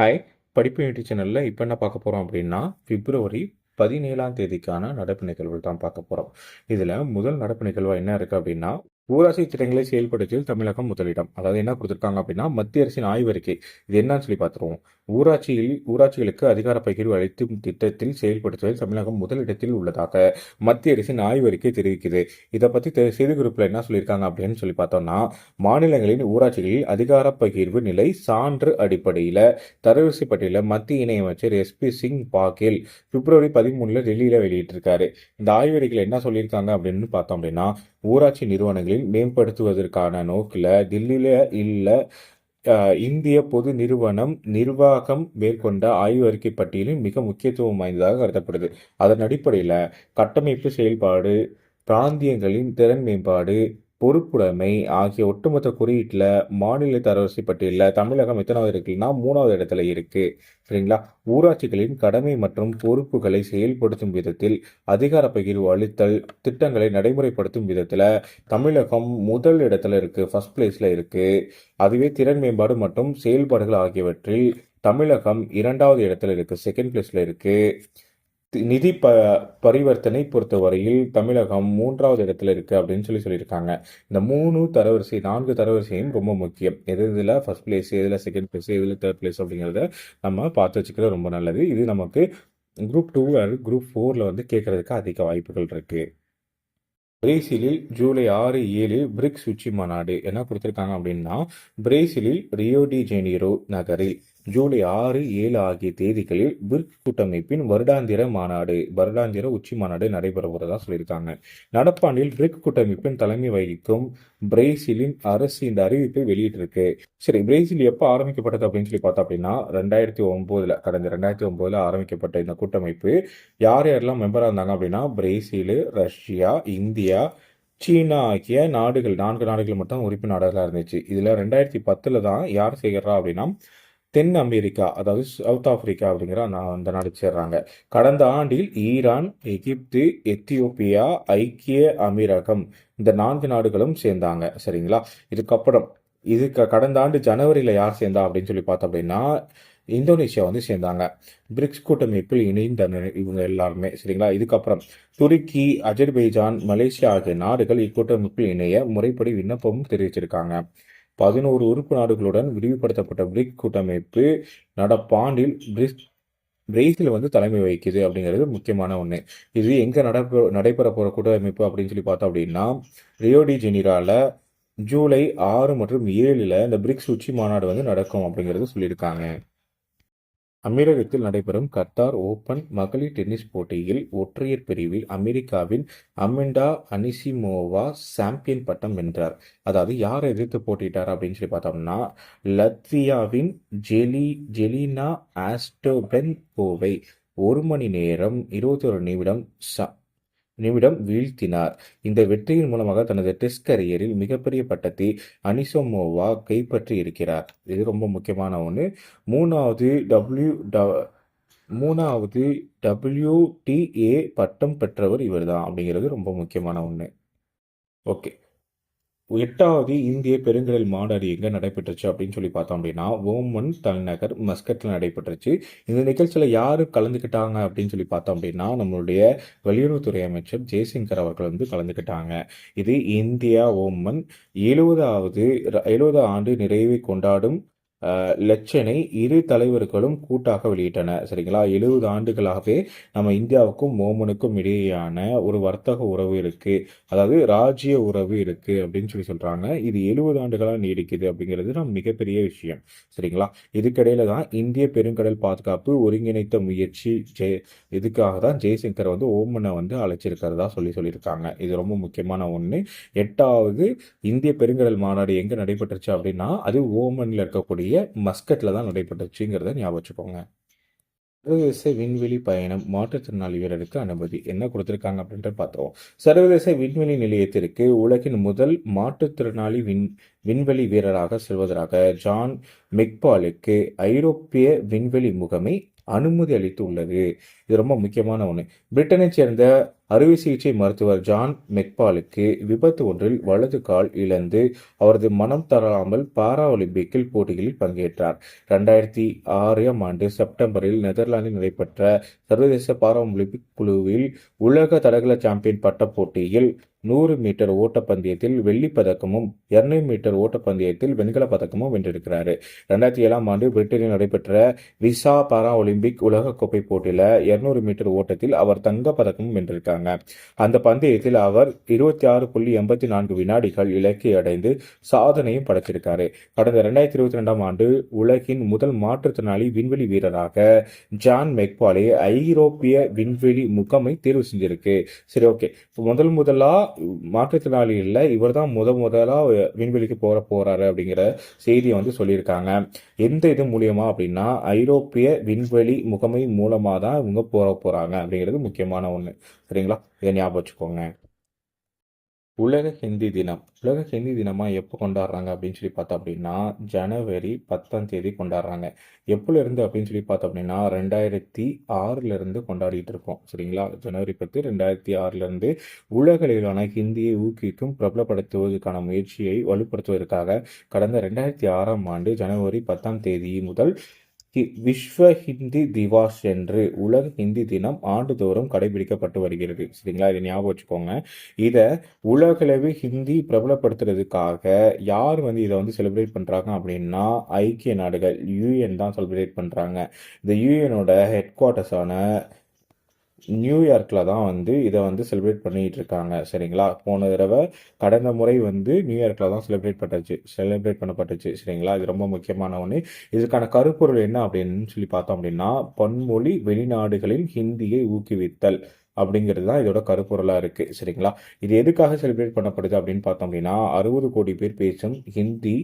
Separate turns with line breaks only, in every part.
Hi. படிப்பு YouTube சேனலில் இப்போ என்ன பார்க்க போகிறோம் அப்படின்னா பிப்ரவரி பதினேழாம் தேதிக்கான நடப்பு நிகழ்வுகள் தான் பார்க்க போகிறோம் இதில் முதல் நடப்பு நிகழ்வாக என்ன இருக்குது அப்படின்னா ஊராட்சி திட்டங்களை செயல்படுத்தியில் தமிழகம் முதலிடம். அதாவது என்ன கொடுத்துருக்காங்க அப்படின்னா மத்திய அரசின் ஆய்வறிக்கை இது என்னன்னு சொல்லி பார்த்துருவோம். ஊராட்சியில் ஊராட்சிகளுக்கு அதிகார பகிர்வு அளிக்கும் திட்டத்தில் செயல்படுத்துவதில் தமிழகம் முதலிடத்தில் உள்ளதாக மத்திய அரசின் ஆய்வறிக்கை தெரிவிக்குது. இதை பற்றி தெ- செய்திக்குறிப்பில் என்ன சொல்லியிருக்காங்க அப்படின்னு சொல்லி பார்த்தோம்னா மாநிலங்களின் ஊராட்சிகளில் அதிகார பகிர்வு நிலை சான்று அடிப்படையில் தரவரிசை பட்டியலில் மத்திய இணையமைச்சர் எஸ்பி சிங் பாகேல் பிப்ரவரி பதிமூணுல டெல்லியில் வெளியிட்டிருக்காரு. இந்த ஆய்வறிக்கையில் என்ன சொல்லியிருக்காங்க அப்படின்னு பார்த்தோம் அப்படின்னா ஊராட்சி நிறுவனங்களில் மேம்படுத்துவதற்கான நோக்கில் தில்லியில் இல்லை அஹ், இந்திய பொது நிறுவனம் நிர்வாகம் மேற்கொண்ட ஆய்வறிக்கை பட்டியலில் மிக முக்கியத்துவம் வாய்ந்ததாக கருதப்படுது. அதன் அடிப்படையில் கட்டமைப்பு செயல்பாடு பிராந்தியங்களின் திறன் மேம்பாடு பொறுப்புடைமை ஆகிய ஒட்டுமொத்த குறியீட்டில் மாநில தரவரிசை பட்டியலில் தமிழகம் எத்தனாவது இருக்குன்னா மூணாவது இடத்துல இருக்கு. சரிங்களா? ஊராட்சிகளின் கடமை மற்றும் பொறுப்புகளை செயல்படுத்தும் விதத்தில் அதிகார பகிர்வு அளித்தல் திட்டங்களை நடைமுறைப்படுத்தும் விதத்தில் தமிழகம் முதல் இடத்துல இருக்கு ஃபர்ஸ்ட் பிளேஸ்ல இருக்கு. அதுவே திறன் மேம்பாடு மற்றும் செயல்பாடுகள் ஆகியவற்றில் தமிழகம் இரண்டாவது இடத்துல இருக்கு செகண்ட் பிளேஸ்ல இருக்குது நிதி ப பரிவர்த்தனை பொறுத்தவரையில் தமிழகம் மூன்றாவது இடத்துல இருக்குது அப்படின்னு சொல்லி சொல்லியிருக்காங்க. இந்த மூணு தரவரிசை நான்கு தரவரிசையும் ரொம்ப முக்கியம். எது இதில் ஃபஸ்ட் பிளேஸ் எதில்? செகண்ட் பிளேஸ் எதில்? தேர்ட் பிளேஸ் அப்படிங்கிறத நம்ம பார்த்து வச்சுக்கிறது ரொம்ப நல்லது. இது நமக்கு குரூப் டூ அல்லது குரூப் ஃபோரில் வந்து கேட்கறதுக்கு அதிக வாய்ப்புகள் இருக்குது பிரேசிலில் ஜூலை ஆறு ஏழு பிரிக்ஸ் உச்சி மாநாடு என்ன கொடுத்துருக்காங்க அப்படின்னா பிரேசிலில் ரியோ டி ஜெனீரோ நகரில். ஜூலை ஆறு ஏழு ஆகிய தேதிகளில் பிரிக் கூட்டமைப்பின் வருடாந்திர மாநாடு வருடாந்திர உச்சி மாநாடு நடைபெற சொல்லியிருக்காங்க. நடப்பாண்டில் பிரிக் கூட்டமைப்பின் தலைமை வகிக்கும் பிரேசிலின் அரசு இந்த அறிவிப்பை வெளியிட்டிருக்கு. சரி பிரேசில் எப்போ ஆரம்பிக்கப்பட்டது அப்படின்னு சொல்லி பார்த்தோம் அப்படின்னா ரெண்டாயிரத்தி ஒம்போதுல கடந்த ரெண்டாயிரத்தி ஒம்போதுல ஆரம்பிக்கப்பட்ட இந்த கூட்டமைப்பு யார் யாரெல்லாம் மெம்பராக இருந்தாங்க அப்படின்னா பிரேசிலு ரஷ்யா இந்தியா சீனா ஆகிய நாடுகள் நான்கு நாடுகள் மட்டும் உறுப்பு நாடுகளாக இருந்துச்சு. இதில் ரெண்டாயிரத்தி பத்தில் தான் யார் செய்கிறா அப்படின்னா தென் அமெரிக்கா அதாவது சவுத் ஆப்பிரிக்கா அப்படிங்கிற அந்த அந்த நாடு சேர்றாங்க. கடந்த ஆண்டில் ஈரான் எகிப்து எத்தியோப்பியா ஐக்கிய அமீரகம் இந்த நான்கு நாடுகளும் சேர்ந்தாங்க. சரிங்களா? இதுக்கப்புறம் இதுக்கு கடந்த ஆண்டு ஜனவரியில் யார் சேர்ந்தா அப்படின்னு சொல்லி பார்த்தோம் அப்படின்னா இந்தோனேஷியா வந்து சேர்ந்தாங்க. பிரிக்ஸ் கூட்டமைப்பில் இணைந்த இவங்க எல்லாருமே. சரிங்களா? இதுக்கப்புறம் துருக்கி அஜர்பைஜான் மலேசியா ஆகிய நாடுகள் இக்கூட்டமைப்பில் இணைய முறைப்படி விண்ணப்பமும் தெரிவிச்சிருக்காங்க. பதினோரு உறுப்பு நாடுகளுடன் விரிவுபடுத்தப்பட்ட பிரிக் கூட்டமைப்பு நடப்பாண்டில் பிரிக் பிரேசில் வந்து தலைமை வகிக்குது அப்படிங்கிறது முக்கியமான ஒன்று இது எங்கே நடப்ப நடைபெற போகிற கூட்டமைப்பு அப்படின்னு சொல்லி பார்த்தோம் அப்படின்னா ரியோடி ஜெனிரால ஜூலை ஆறு மற்றும் ஏழில் இந்த பிரிக்ஸ் உச்சி மாநாடு வந்து நடக்கும் அப்படிங்கிறது சொல்லியிருக்காங்க. அமீரகத்தில் நடைபெறும் கத்தார் ஓபன் மகளிர் டென்னிஸ் போட்டியில் ஒற்றையர் பிரிவில் அமெரிக்காவின் அமெண்டா அனிசிமோவா சாம்பியன் பட்டம் வென்றார். அதாவது யார் எதிர்த்து போட்டிட்டார் அப்படின்னு சொல்லி பார்த்தோம்னா லத்வியாவின் ஜெலி ஜெலினா ஆஸ்டோபென் கோவை ஒரு மணி நேரம் இருபத்தி ஒரு நிமிடம் ச நிமிடம் வீழ்த்தினார். இந்த வெற்றியின் மூலமாக தனது டெஸ்ட் கரியரில் மிகப்பெரிய பட்டத்தை அனிசோமோவா கைப்பற்றி இருக்கிறார். இது ரொம்ப முக்கியமான ஒன்று மூணாவது டபிள்யூ மூணாவது டபிள்யூடிஏ பட்டம் பெற்றவர் இவர்தான் அப்படிங்கிறது ரொம்ப முக்கியமான ஒன்று ஓகே. எட்டாவது இந்திய பெருங்கடல் மாநாடு எங்கே நடைபெற்றுச்சு அப்படின்னு சொல்லி பார்த்தோம் அப்படின்னா ஓமன் தலைநகர் மஸ்கட்டில் நடைபெற்றுச்சு. இந்த நிகழ்ச்சியில் யார் கலந்துக்கிட்டாங்க அப்படின்னு சொல்லி பார்த்தோம் அப்படின்னா நம்மளுடைய வெளியுறவுத்துறை அமைச்சர் ஜெய்சங்கர் அவர்கள் வந்து கலந்துக்கிட்டாங்க. இது இந்தியா ஓமன் எழுபதாவது எழுபது ஆண்டு நிறைவை கொண்டாடும் லட்சனை இரு தலைவர்களும் கூட்டாக வெளியிட்டன. சரிங்களா? எழுபது ஆண்டுகளாகவே நம்ம இந்தியாவுக்கும் ஓமனுக்கும் இடையேயான ஒரு வர்த்தக உறவு இருக்கு. அதாவது ராஜ்ய உறவு இருக்கு அப்படின்னு சொல்லி சொல்றாங்க. இது எழுபது ஆண்டுகளாக நீடிக்குது அப்படிங்கிறது நம்ம மிகப்பெரிய விஷயம். சரிங்களா? இதுக்கிடையில தான் இந்திய பெருங்கடல் பாதுகாப்பு ஒருங்கிணைத்த முயற்சி ஜெய இதுக்காக தான் ஜெய்சங்கர் வந்து ஓமனை வந்து அழைச்சிருக்கிறதா சொல்லி சொல்லியிருக்காங்க. இது ரொம்ப முக்கியமான ஒன்று எட்டாவது இந்திய பெருங்கடல் மாநாடு எங்கே நடைபெற்றுச்சு அப்படின்னா அது ஓமனில் இருக்கக்கூடிய மஸ்கட்டில் தான் நடைபெற்றுச்சுங்கிறத ஞாபகம் வச்சுக்கோங்க. சர்வதேச விண்வெளி பயணம் மாற்றுத்திறனாளி வீரருக்கு அனுமதி. என்ன கொடுத்துருக்காங்க அப்படின்ட்டு பார்த்தோம் சர்வதேச விண்வெளி நிலையத்திற்கு உலகின் முதல் மாற்றுத்திறனாளி விண் விண்வெளி வீரராக செல்வதற்காக ஜான் மெக்பாலுக்கு ஐரோப்பிய விண்வெளி முகமை அனுமதி அளித்து உள்ளது இது ரொம்ப முக்கியமான ஒன்று பிரிட்டனைச் சேர்ந்த அறுவை சிகிச்சை மருத்துவர் ஜான் மெக்பாலுக்கு விபத்து ஒன்றில் வலது கால் இழந்து அவரது மனம் தராமல் பாரா ஒலிம்பிக்கில் போட்டிகளில் பங்கேற்றார். ரெண்டாயிரத்தி ஆறாம் ஆண்டு செப்டம்பரில் நெதர்லாந்தில் நடைபெற்ற சர்வதேச பாரா ஒலிம்பிக் குழுவில் உலக தடகள சாம்பியன் பட்ட போட்டியில் நூறு மீட்டர் ஓட்டப்பந்தயத்தில் வெள்ளிப் பதக்கமும் இருநூறு மீட்டர் ஓட்டப்பந்தயத்தில் வெண்கல பதக்கமும் வென்றிருக்கிறாரு. ரெண்டாயிரத்தி ஏழாம் ஆண்டு பிரிட்டனில் நடைபெற்ற விசா பாரா ஒலிம்பிக் உலகக்கோப்பை போட்டியில் இருநூறு மீட்டர் ஓட்டத்தில் அவர் தங்கப் பதக்கமும் வென்றிருக்காங்க. அந்த பந்தயத்தில் அவர் இருபத்தி ஆறு புள்ளி எண்பத்தி நான்கு வினாடிகள் இலக்கை அடைந்து சாதனையும் படைச்சிருக்காரு கடந்த ரெண்டாயிரத்தி இருபத்தி ரெண்டாம் ஆண்டு உலகின் முதல் மாற்றுத்திறனாளி விண்வெளி வீரராக ஜான் மெக்பாலே ஐரோப்பிய விண்வெளி முகமை தேர்வு செஞ்சிருக்கு. சரி ஓகே. முதல் முதலா மாற்றுத்திறனாளிகளில் இவர் தான் முத முதலா விண்வெளிக்கு போற போறாரு அப்படிங்கிற செய்தியை வந்து சொல்லியிருக்காங்க. எந்த இது மூலியமா அப்படின்னா ஐரோப்பிய விண்வெளி முகமை மூலமா தான் இவங்க போற போறாங்க அப்படிங்கிறது முக்கியமான ஒன்று சரிங்களா? இதை ஞாபகம் வச்சுக்கோங்க. உலக ஹிந்தி தினம். உலக ஹிந்தி தினமாக எப்போ கொண்டாடுறாங்க அப்படின்னு சொல்லி பார்த்தோம் அப்படின்னா ஜனவரி பத்தாம் தேதி கொண்டாடுறாங்க. எப்போலேருந்து இருந்து அப்படின்னு சொல்லி பார்த்தோம் அப்படின்னா ரெண்டாயிரத்தி ஆறுல இருந்து கொண்டாடிட்டு இருக்கோம். சரிங்களா? ஜனவரி பத்து ரெண்டாயிரத்தி ஆறுல இருந்து உலக அளவிலான ஹிந்தியை ஊக்குவிக்கும் பிரபலப்படுத்துவதற்கான முயற்சியை வலுப்படுத்துவதற்காக கடந்த ரெண்டாயிரத்தி ஆறாம் ஆண்டு ஜனவரி பத்தாம் தேதி முதல் விஸ்வ ஹிந்தி திவாஸ் என்று உலக ஹிந்தி தினம் ஆண்டுதோறும் கடைபிடிக்கப்பட்டு வருகிறது. சரிங்களா? இதை ஞாபகம் வச்சுக்கோங்க. இதை உலகளவு ஹிந்தி பிரபலப்படுத்துறதுக்காக யார் வந்து இதை வந்து செலிப்ரேட் பண்ணுறாங்க அப்படின்னா ஐக்கிய நாடுகள் யூஎன் தான் செலிப்ரேட் பண்ணுறாங்க இந்த யூஎனோட ஹெட் குவார்ட்டர்ஸான நியூயார்க்கில் தான் வந்து இதை வந்து செலிப்ரேட் பண்ணிகிட்டு இருக்காங்க சரிங்களா? போன தடவை கடந்த முறை வந்து நியூயார்க்கில் தான் செலிப்ரேட் பண்ணச்சு செலிப்ரேட் பண்ணப்பட்டுச்சு சரிங்களா? இது ரொம்ப முக்கியமான ஒன்று இதுக்கான கருப்பொருள் என்ன அப்படின்னு சொல்லி பார்த்தோம் அப்படின்னா பன்மொழி வெளிநாடுகளில் ஹிந்தியை ஊக்குவித்தல் அப்படிங்கிறது தான் இதோட கருப்பொருளாக இருக்குது சரிங்களா? இது எதுக்காக செலிப்ரேட் பண்ணப்படுது அப்படின்னு பார்த்தோம் அப்படின்னா அறுபது கோடி பேர் பேசும் ஹிந்தி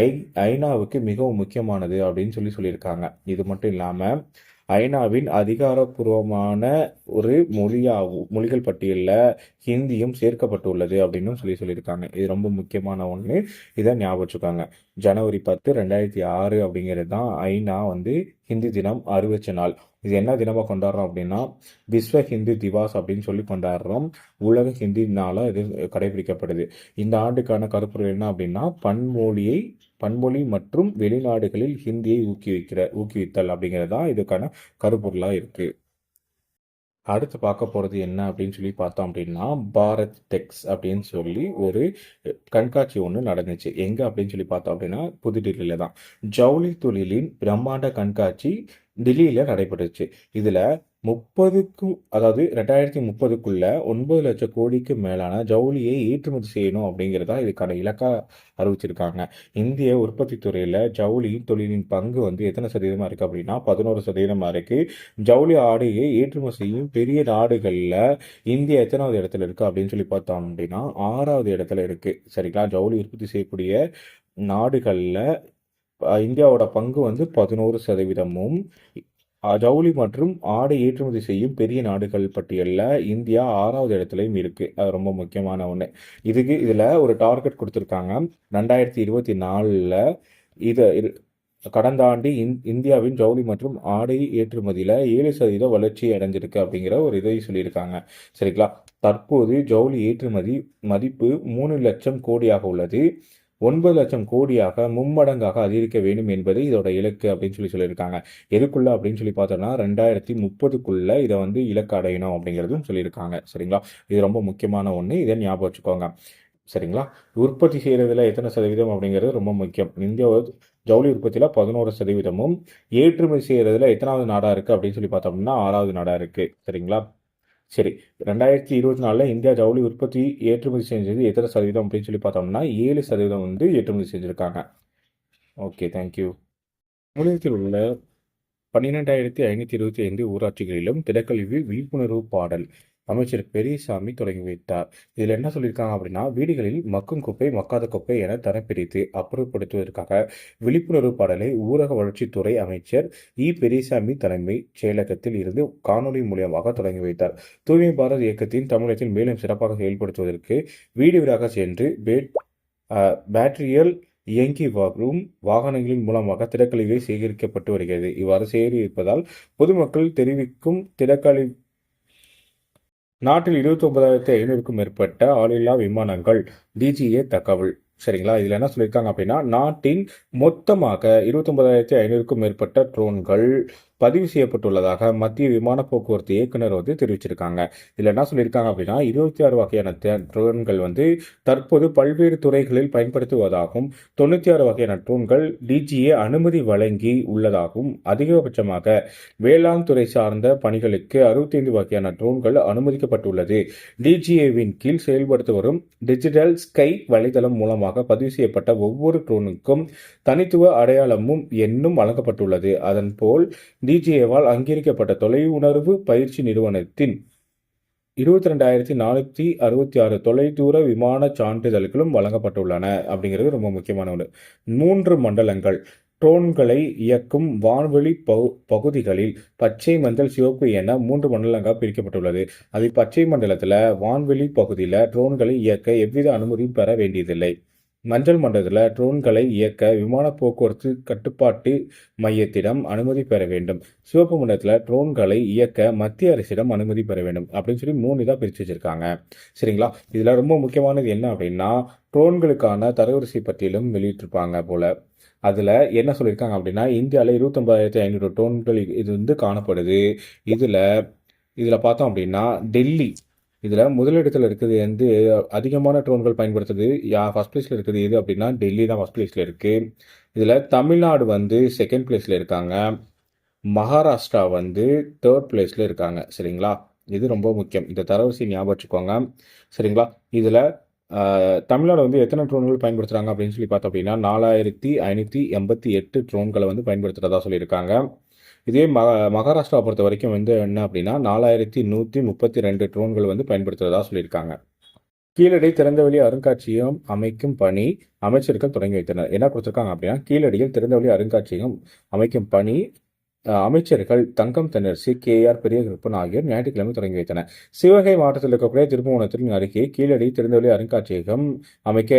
ஐ ஐநாவுக்கு மிகவும் முக்கியமானது அப்படின்னு சொல்லி சொல்லியிருக்காங்க. இது மட்டும் இல்லாமல் ஐநாவின் அதிகாரப்பூர்வமான ஒரு மொழியாகும் மொழிகள் பட்டியலில் ஹிந்தியும் சேர்க்கப்பட்டுள்ளது அப்படின்னு சொல்லி சொல்லியிருக்காங்க. இது ரொம்ப முக்கியமான ஒன்று இதை ஞாபகம் ஜனவரி பத்து ரெண்டாயிரத்தி ஆறு அப்படிங்கிறது தான் ஐநா வந்து ஹிந்தி தினம் அறிவிச்ச நாள். இது என்ன தினமாக கொண்டாடுறோம் அப்படின்னா விஸ்வ ஹிந்தி திவாஸ் அப்படின்னு சொல்லி கொண்டாடுறோம். உலக ஹிந்தி நாளாக இது கடைபிடிக்கப்படுது. இந்த ஆண்டுக்கான கருப்பொருள் என்ன அப்படின்னா பன்மொழியை பன்மொழி மற்றும் வெளிநாடுகளில் ஹிந்தியை ஊக்குவிக்கிற ஊக்குவித்தல் அப்படிங்கிறது தான் இதுக்கான கருப்பொருளாக இருக்கு. அடுத்து பார்க்க போகிறது என்ன அப்படின்னு சொல்லி பார்த்தோம் அப்படின்னா பாரத் டெக்ஸ் அப்படின்னு சொல்லி ஒரு கண்காட்சி ஒன்று நடந்துச்சு. எங்கே அப்படின்னு சொல்லி பார்த்தோம் அப்படின்னா புதுடில்லியில் தான். ஜவுளி தொழிலின் பிரம்மாண்ட கண்காட்சி டெல்லியில் நடைபெற்றுச்சு. இதில் முப்பதுக்கும் அதாவது ரெண்டாயிரத்தி முப்பதுக்குள்ள ஒன்பது லட்சம் கோடிக்கு மேலான ஜவுளியை ஏற்றுமதி செய்யணும் அப்படிங்கிறதா இதுக்கான இலக்கா அறிவிச்சிருக்காங்க. இந்திய உற்பத்தி துறையில் ஜவுளி தொழிலின் பங்கு வந்து எத்தனை சதவீதமாக இருக்குது அப்படின்னா பதினோரு சதவீதமாக இருக்குது ஜவுளி ஆடையை ஏற்றுமதி செய்யும் பெரிய நாடுகளில் இந்தியா எத்தனாவது இடத்துல இருக்குது அப்படின்னு சொல்லி பார்த்தோம் அப்படின்னா ஆறாவது இடத்துல இருக்குது சரிங்களா? ஜவுளி உற்பத்தி செய்யக்கூடிய நாடுகளில் இந்தியாவோட பங்கு வந்து பதினோரு சதவீதமும் ஜவுளி மற்றும் ஆடை ஏற்றுமதி செய்யும் பெரிய நாடுகள் பட்டியலில் இந்தியா ஆறாவது இடத்துலையும் இருக்குது அது ரொம்ப முக்கியமான ஒன்று இதுக்கு இதில் ஒரு டார்கெட் கொடுத்துருக்காங்க. ரெண்டாயிரத்தி இருபத்தி நாலில் இதை கடந்த ஆண்டு இந் இந்தியாவின் ஜவுளி மற்றும் ஆடை ஏற்றுமதியில் ஏழு சதவீத வளர்ச்சி அடைஞ்சிருக்கு அப்படிங்கிற ஒரு இதை சொல்லியிருக்காங்க. சரிங்களா? தற்போது ஜவுளி ஏற்றுமதி மதிப்பு மூணு லட்சம் கோடியாக உள்ளது. ஒன்பது லட்சம் கோடியாக மும்மடங்காக அதிகரிக்க வேண்டும் என்பது இதோட இலக்கு அப்படின்னு சொல்லி சொல்லியிருக்காங்க. எதுக்குள்ள அப்படின்னு சொல்லி பார்த்தோம்னா ரெண்டாயிரத்தி முப்பதுக்குள்ள இதை வந்து இலக்கு அடையணும் அப்படிங்கிறதும் சொல்லியிருக்காங்க. சரிங்களா? இது ரொம்ப முக்கியமான ஒன்று இதை ஞாபகம் வச்சுக்கோங்க. சரிங்களா? உற்பத்தி செய்கிறதுல எத்தனை சதவீதம் அப்படிங்கிறது ரொம்ப முக்கியம். இந்தியா ஜவுளி உற்பத்தியில் பதினோரு சதவீதமும் ஏற்றுமதி செய்கிறதுல எத்தனாவது நாடாக இருக்குது அப்படின்னு சொல்லி பார்த்தோம்னா ஆறாவது நாடாக இருக்குது சரிங்களா? சரி ரெண்டாயிரத்தி இருபத்தி நாலில் இந்தியா ஜவுளி உற்பத்தி ஏற்றுமதி செஞ்சது எத்தனை சதவீதம் அப்படின்னு சொல்லி பார்த்தோம்னா ஏழு சதவீதம் வந்து ஏற்றுமதி செஞ்சுருக்காங்க. ஓகே தேங்க்யூ தமிழகத்தில் உள்ள பன்னிரெண்டாயிரத்தி ஐநூற்றி இருபத்தி ஐந்து ஊராட்சிகளிலும் திடக்கல்வி விழிப்புணர்வு பாடல். அமைச்சர் பெரியசாமி தொடங்கி வைத்தார். இதில் என்ன சொல்லியிருக்காங்க அப்படின்னா வீடுகளில் மக்கும் குப்பை மக்காத குப்பை என தரப்பிரித்து அப்புறப்படுத்துவதற்காக விழிப்புணர்வு பாடலை ஊரக வளர்ச்சித்துறை அமைச்சர் இ. பெரியசாமி தலைமை செயலகத்தில் இருந்து காணொலி மூலியமாக தொடங்கி வைத்தார். தூய்மை பாரத் இயக்கத்தின் தமிழகத்தில் மேலும் சிறப்பாக செயல்படுத்துவதற்கு வீடு வீடாக சென்று பேட் பேட்டரியல் இயங்கி வரும் வாகனங்களின் மூலமாக திடக்கழிவை சேகரிக்கப்பட்டு வருகிறது. இவ்வாறு சேகரிப்பதால் பொதுமக்கள் தெரிவிக்கும் திடக்கழிவு நாட்டில் இருபத்தி ஒன்பதாயிரத்தி ஐநூறுக்கும் மேற்பட்ட ஆளில்லா விமானங்கள் டிஜிஏ தகவல். சரிங்களா? இதில் என்ன சொல்லியிருக்காங்க அப்படின்னா நாட்டின் மொத்தமாக இருபத்தொம்பதாயிரத்தி ஐநூறுக்கும் மேற்பட்ட ட்ரோன்கள் பதிவு செய்யப்பட்டுள்ளதாக மத்திய விமான போக்குவரத்து இயக்குனர் வந்து தெரிவிச்சிருக்காங்க. இதில் என்ன சொல்லியிருக்காங்க அப்படின்னா இருபத்தி ஆறு வகையான ட்ரோன்கள் வந்து தற்போது பல்வேறு துறைகளில் பயன்படுத்துவதாகவும் தொண்ணூற்றி ஆறு வகையான ட்ரோன்கள் டிஜிஏ அனுமதி வழங்கி உள்ளதாகவும் அதிகபட்சமாக வேளாண் துறை சார்ந்த பணிகளுக்கு அறுபத்தைந்து வகையான ட்ரோன்கள் அனுமதிக்கப்பட்டுள்ளது. டிஜிஏவின் கீழ் செயல்படுத்தி வரும் டிஜிட்டல் ஸ்கை வலைதளம் மூலமாக பதிவு செய்யப்பட்ட ஒவ்வொரு ட்ரோனுக்கும் தனித்துவ அடையாளமும் எண்ணும் வழங்கப்பட்டுள்ளது. அதன்போல் டிஜிஏவால் அங்கீகரிக்கப்பட்ட தொலை உணர்வு பயிற்சி நிறுவனத்தின் இருபத்தி ரெண்டாயிரத்தி நானூற்றி அறுபத்தி ஆறு தொலைதூர விமான சான்றிதழ்களும் வழங்கப்பட்டுள்ளன. அப்படிங்கிறது ரொம்ப முக்கியமான ஒன்று மூன்று மண்டலங்கள். ட்ரோன்களை இயக்கும் வான்வெளி பகு பகுதிகளில் பச்சை மஞ்சள் சிவப்பு என மூன்று மண்டலங்களாக பிரிக்கப்பட்டுள்ளது. அதில் பச்சை மண்டலத்தில் வான்வெளி பகுதியில் ட்ரோன்களை இயக்க எவ்வித அனுமதியும் பெற வேண்டியதில்லை. மஞ்சள் மண்டலத்தில் ட்ரோன்களை இயக்க விமான போக்குவரத்து கட்டுப்பாட்டு மையத்திடம் அனுமதி பெற வேண்டும். சிவப்பு மண்டலத்தில் ட்ரோன்களை இயக்க மத்திய அரசிடம் அனுமதி பெற வேண்டும் அப்படின்னு சொல்லி மூணு இதாக பிரித்து வச்சுருக்காங்க. சரிங்களா? இதில் ரொம்ப முக்கியமானது என்ன அப்படின்னா ட்ரோன்களுக்கான தரவரிசை பட்டியலும் வெளியிட்டிருப்பாங்க போல். அதில் என்ன சொல்லியிருக்காங்க அப்படின்னா இந்தியாவில் இருபத்தொம்பதாயிரத்தி ஐநூறு ட்ரோன்கள் இது வந்து காணப்படுது. இதில் இதில் பார்த்தோம் அப்படின்னா டெல்லி இதில் முதலிடத்தில் இருக்குது வந்து அதிகமான ட்ரோன்கள் பயன்படுத்துறது யா ஃபஸ்ட் பிளேஸில் இருக்குது எது அப்படின்னா டெல்லி தான் ஃபஸ்ட் பிளேஸில் இருக்குது இதில் தமிழ்நாடு வந்து செகண்ட் பிளேஸில் இருக்காங்க. மகாராஷ்டிரா வந்து தேர்ட் பிளேஸில் இருக்காங்க. சரிங்களா? இது ரொம்ப முக்கியம். இந்த தரவரிசை ஞாபகம் வச்சுக்கோங்க. சரிங்களா? இதில் தமிழ்நாடு வந்து எத்தனை ட்ரோன்கள் பயன்படுத்துகிறாங்க அப்படின்னு சொல்லி பார்த்தோம் அப்படின்னா நாலாயிரத்தி ஐநூற்றி எண்பத்தி எட்டு ட்ரோன்களை வந்து பயன்படுத்துகிறதா சொல்லியிருக்காங்க. இதே ம மகாராஷ்டிரா பொறுத்த வரைக்கும் வந்து என்ன அப்படின்னா நாலாயிரத்தி நூற்றி முப்பத்தி ரெண்டு ட்ரோன்கள் வந்து பயன்படுத்துகிறதா சொல்லியிருக்காங்க. கீழடி திறந்தவெளி அருங்காட்சியகம் அமைக்கும் பணி அமைச்சர்கள் தொடங்கி வைத்தனர். என்ன கொடுத்துருக்காங்க அப்படின்னா கீழடியில் திறந்தவெளி அருங்காட்சியகம் அமைக்கும் பணி அமைச்சர்கள் தங்கம் தென்னரசு கே. ஆர். பெரியகருப்பன் ஆகியோர் ஞாயிற்றுக்கிழமை தொடங்கி வைத்தனர். சிவகை மாவட்டத்தில் இருக்கக்கூடிய திருப்புவனத்தின் அருகே கீழடி திறந்தவெளி அருங்காட்சியகம் அமைக்க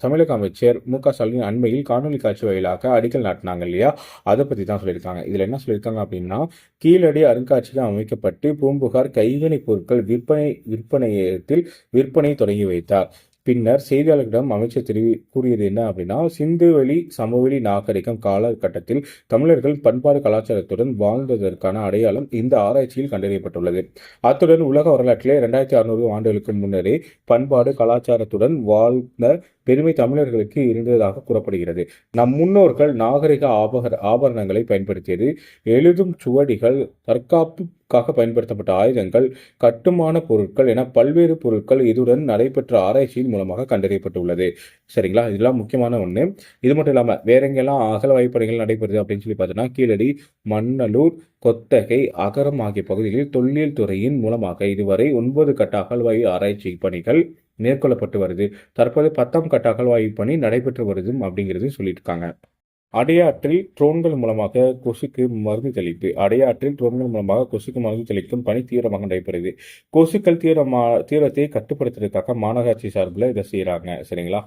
தமிழக அமைச்சர் மு. க. ஸ்டாலின் அண்மையில் காணொலி காட்சி வாயிலாக அடிக்கல் நாட்டினாங்க இல்லையா? அதை பற்றி தான் சொல்லியிருக்காங்க. இதில் என்ன சொல்லியிருக்காங்க அப்படின்னா கீழடி அருங்காட்சியகம் அமைக்கப்பட்டு பூம்புகார் கைவினைப் பொருட்கள் விற்பனை விற்பனையத்தில் விற்பனை தொடங்கி வைத்தார். பின்னர் செய்தியாளர்களிடம் அமைச்சர் தெரிவி கூறியது என்ன அப்படின்னா சிந்துவெளி சமவெளி நாகரிகம் காலகட்டத்தில் தமிழர்கள் பண்பாடு கலாச்சாரத்துடன் வாழ்ந்ததற்கான அடையாளம் இந்த ஆராய்ச்சியில் கண்டறியப்பட்டுள்ளது. அத்துடன் உலக வரலாற்றிலே இரண்டாயிரத்தி அறுநூறு ஆண்டுகளுக்கு முன்னரே பண்பாடு கலாச்சாரத்துடன் வாழ்ந்த பெருமை தமிழர்களுக்கு இருந்ததாக கூறப்படுகிறது. நம் முன்னோர்கள் நாகரிக ஆபகர ஆபரணங்களை பயன்படுத்தியது எழுதும் சுவடிகள் தற்காப்பு தற்காப்புக்காக பயன்படுத்தப்பட்ட ஆயுதங்கள் கட்டுமான பொருட்கள் என பல்வேறு பொருட்கள் இதுடன் நடைபெற்ற ஆராய்ச்சியின் மூலமாக கண்டறியப்பட்டுள்ளது. சரிங்களா? இதெல்லாம் முக்கியமான ஒன்று இது மட்டும் இல்லாமல் வேற எங்கெல்லாம் அகல வாய்ப்படைகள் நடைபெறுது அப்படின்னு சொல்லி பார்த்தோன்னா கீழடி மண்ணலூர் கொத்தகை அகரம் ஆகிய பகுதிகளில் தொல்லியல் துறையின் மூலமாக இதுவரை ஒன்பது கட்ட அகழ்வாயு ஆராய்ச்சி பணிகள் மேற்கொள்ளப்பட்டு வருது. தற்போது பத்தாம் கட்ட அகழ்வாய்வு பணி நடைபெற்று வருது அப்படிங்கிறது சொல்லியிருக்காங்க. அடையாற்றில் ட்ரோன்கள் மூலமாக கொசுக்கு மருந்து தெளிப்பு. அடையாற்றில் ட்ரோன்கள் மூலமாக கொசுக்கு மருந்து தெளிக்கும் பணி தீவிரமாக நடைபெறுது. கொசுக்கள் தீவிரமா தீவிரத்தை கட்டுப்படுத்துறதுக்காக மாநகராட்சி சார்பில் இதை செய்கிறாங்க சரிங்களா?